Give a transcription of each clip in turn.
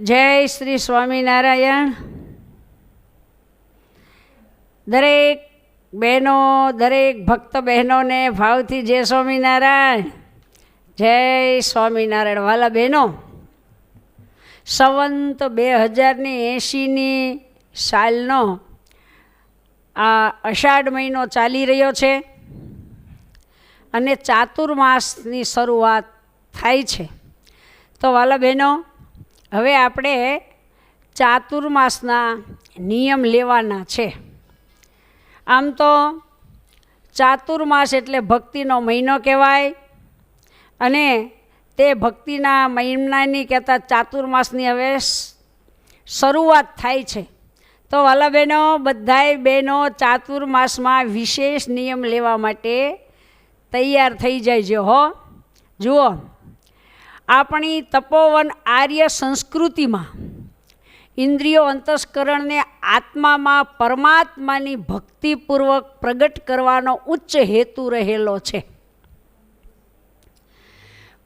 જય શ્રી સ્વામિનારાયણ. દરેક બહેનો, દરેક ભક્ત બહેનોને ભાવથી જય સ્વામિનારાયણ. જય સ્વામિનારાયણ. વાલા બહેનો, સંવંત બે હજારની એંશીની સાલનો આ અષાઢ મહિનો ચાલી રહ્યો છે અને ચાતુર્માસની શરૂઆત થાય છે. તો વાલા બહેનો હવે આપણે ચાતુર્માસના નિયમ લેવાના છે. આમ તો ચાતુર્માસ એટલે ભક્તિનો મહિનો કહેવાય અને તે ભક્તિના મહિનાની કહેતા ચાતુર્માસની હવે શરૂઆત થાય છે. તો વાલા બહેનો, બધાય બહેનો ચાતુર્માસમાં વિશેષ નિયમ લેવા માટે તૈયાર થઈ જાય છે હો. જુઓ. આપણી તપોવન આર્ય સંસ્કૃતિમાં ઇન્દ્રિયો અંતસ્કરણને આત્મામાં પરમાત્માની ભક્તિપૂર્વક પ્રગટ કરવાનો ઉચ્ચ હેતુ રહેલો છે.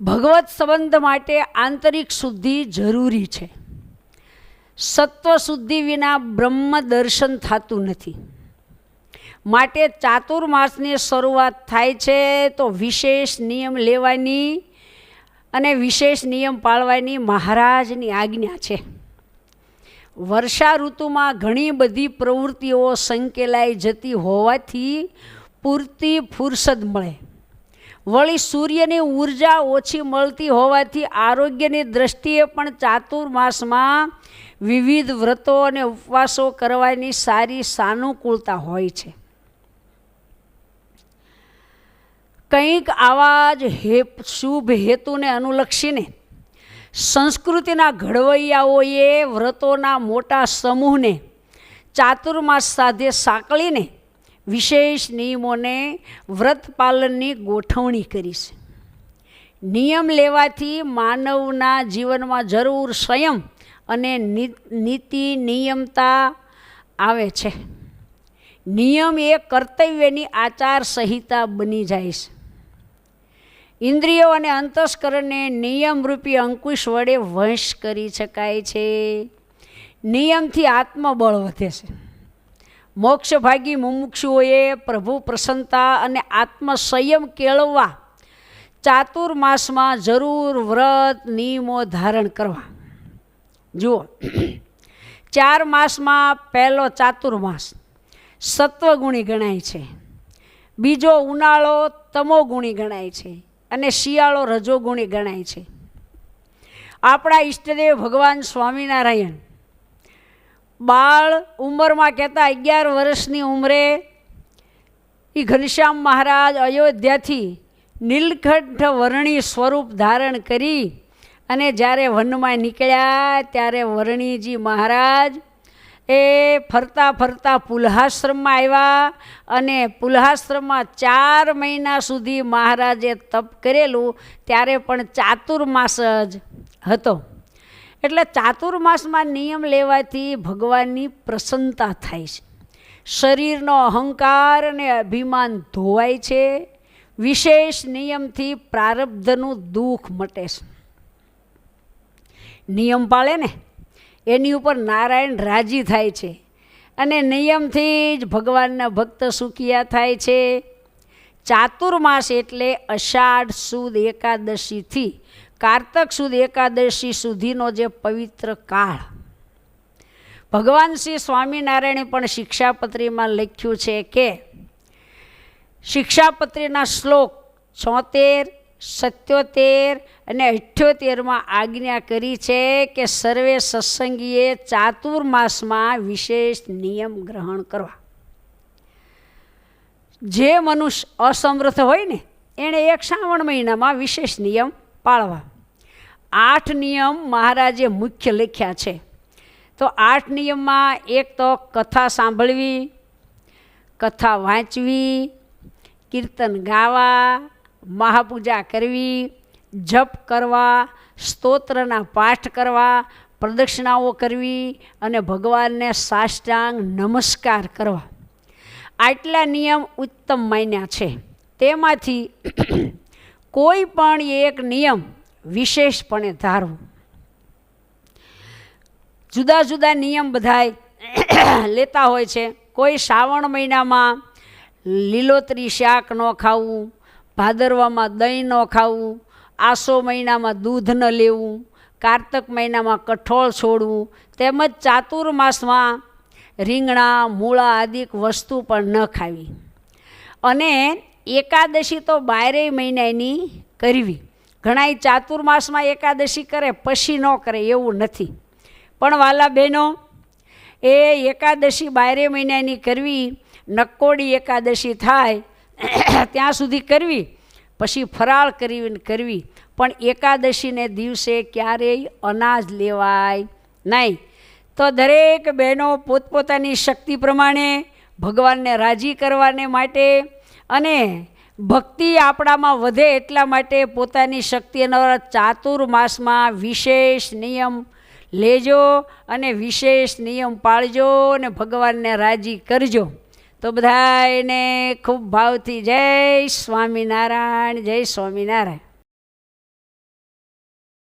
ભગવત સંબંધ માટે આંતરિક શુદ્ધિ જરૂરી છે. સત્વ શુદ્ધિ વિના બ્રહ્મ દર્શન થતું નથી. માટે ચાતુર્માસની શરૂઆત થાય છે તો વિશેષ નિયમ લેવાની અને વિશેષ નિયમ પાળવાની મહારાજની આજ્ઞા છે. વર્ષા ઋતુમાં ઘણી બધી પ્રવૃત્તિઓ સંકેલાઈ જતી હોવાથી પૂરતી ફુરસદ મળે. વળી સૂર્યની ઊર્જા ઓછી મળતી હોવાથી આરોગ્યની દ્રષ્ટિએ પણ ચાતુર્માસમાં વિવિધ વ્રતો અને ઉપવાસો કરવાની સારી સાનુકૂળતા હોય છે. કંઈક આવા જ હે, શુભ હેતુને અનુલક્ષીને સંસ્કૃતિના ઘડવૈયાઓએ, વ્રતોના મોટા સમૂહને, ચાતુર્માસ સાથે સાંકળીને વિશેષ નિયમોને વ્રત પાલનની ગોઠવણી કરી છે. નિયમ લેવાથી માનવના જીવનમાં જરૂર સંયમ અને નીતિ નિયમતા આવે છે. નિયમ એ કર્તવ્યની આચાર સંહિતા બની જાય છે. ઇન્દ્રિયો અને અંતસ્કરણને નિયમરૂપી અંકુશ વડે વંશ કરી શકાય છે. નિયમથી આત્મબળ વધે છે. મોક્ષભાગી મુમુક્ષુઓએ પ્રભુ પ્રસન્નતા અને આત્મસંયમ કેળવવા ચાતુર્માસમાં જરૂર વ્રત નિયમો ધારણ કરવા. જુઓ, ચાર માસમાં પહેલો ચાતુર્માસ સત્વગુણી ગણાય છે. બીજો ઉનાળો તમોગુણી ગણાય છે. અને શિયાળો રજોગુણી ગણાય છે. આપણા ઈષ્ટદેવ ભગવાન સ્વામિનારાયણ બાળ ઉંમરમાં કહેતા અગિયાર વર્ષની ઉંમરે એ ઘનશ્યામ મહારાજ અયોધ્યાથી નીલકંઠ વર્ણી સ્વરૂપ ધારણ કરી અને જ્યારે વનમાં નીકળ્યા ત્યારે વર્ણીજી મહારાજ એ ફરતા ફરતા પુલ્હાશ્રમમાં આવ્યા અને પુલ્હાશ્રમમાં ચાર મહિના સુધી મહારાજે તપ કરેલું, ત્યારે પણ ચાતુર્માસ જ હતો. એટલે ચાતુર્માસમાં નિયમ લેવાથી ભગવાનની પ્રસન્નતા થાય છે. શરીરનો અહંકાર અને અભિમાન ધોવાય છે. વિશેષ નિયમથી પ્રારબ્ધનું દુઃખ મટે છે. નિયમ પાળે ને? એની ઉપર નારાયણ રાજી થાય છે. અને નિયમથી જ ભગવાનના ભક્ત સુખિયા થાય છે. ચાતુર્માસ એટલે અષાઢ સુદ એકાદશીથી કારતક સુદ એકાદશી સુધીનો જે પવિત્ર કાળ. ભગવાન શ્રી સ્વામિનારાયણે પણ શિક્ષાપત્રીમાં લખ્યું છે કે શિક્ષાપત્રીના શ્લોક છોતેર સત્યોતેર અને અઠ્યોતેરમાં આજ્ઞા કરી છે કે સર્વે સત્સંગીએ ચાતુર્માસમાં વિશેષ નિયમ ગ્રહણ કરવા. જે મનુષ્ય અસમર્થ હોય ને, એણે એક શ્રાવણ મહિનામાં વિશેષ નિયમ પાળવા. આઠ નિયમ મહારાજે મુખ્ય લખ્યા છે. તો આઠ નિયમમાં એક તો કથા સાંભળવી, કથા વાંચવી, કીર્તન ગાવા મહાપૂજા કરવી, જપ કરવા, સ્તોત્રના પાઠ કરવા, પ્રદક્ષિણાઓ કરવી અને ભગવાનને સાષ્ટાંગ નમસ્કાર કરવા. આટલા નિયમ ઉત્તમ માન્યા છે. તેમાંથી કોઈ પણ એક નિયમ વિશેષપણે ધારવો. જુદા જુદા નિયમ બધાય લેતા હોય છે. કોઈ શ્રાવણ મહિનામાં લીલોતરી શાક ન ખાવું ભાદરવામાં દહીં ન ખાવું, આસો મહિનામાં દૂધ ન લેવું, કારતક મહિનામાં કઠોળ છોડવું, તેમજ ચાતુર્માસમાં રીંગણા, મૂળા આદિક વસ્તુ પણ ન ખાવી. અને એકાદશી તો બારેય મહિનાની કરવી. ઘણા ચાતુર્માસમાં એકાદશી કરે, પછી ન કરે એવું નથી. પણ વાલા બહેનો, એ એકાદશી બારે મહિનાની કરવી નકોડી એકાદશી થાય ત્યાં સુધી કરવી, પછી ફરાળ કરીને કરવી. પણ એકાદશીને દિવસે ક્યારેય અનાજ લેવાય નહીં. તો દરેક બહેનો પોતપોતાની શક્તિ પ્રમાણે ભગવાનને રાજી કરવાને માટે અને ભક્તિ આપણામાં વધે એટલા માટે પોતાની શક્તિ અનવરત ચાતુર્માસમાં વિશેષ નિયમ લેજો અને વિશેષ નિયમ પાળજો અને ભગવાનને રાજી કરજો. તો બધાને ખૂબ ભાવથી જય સ્વામિનારાયણ જય સ્વામિનારાયણ.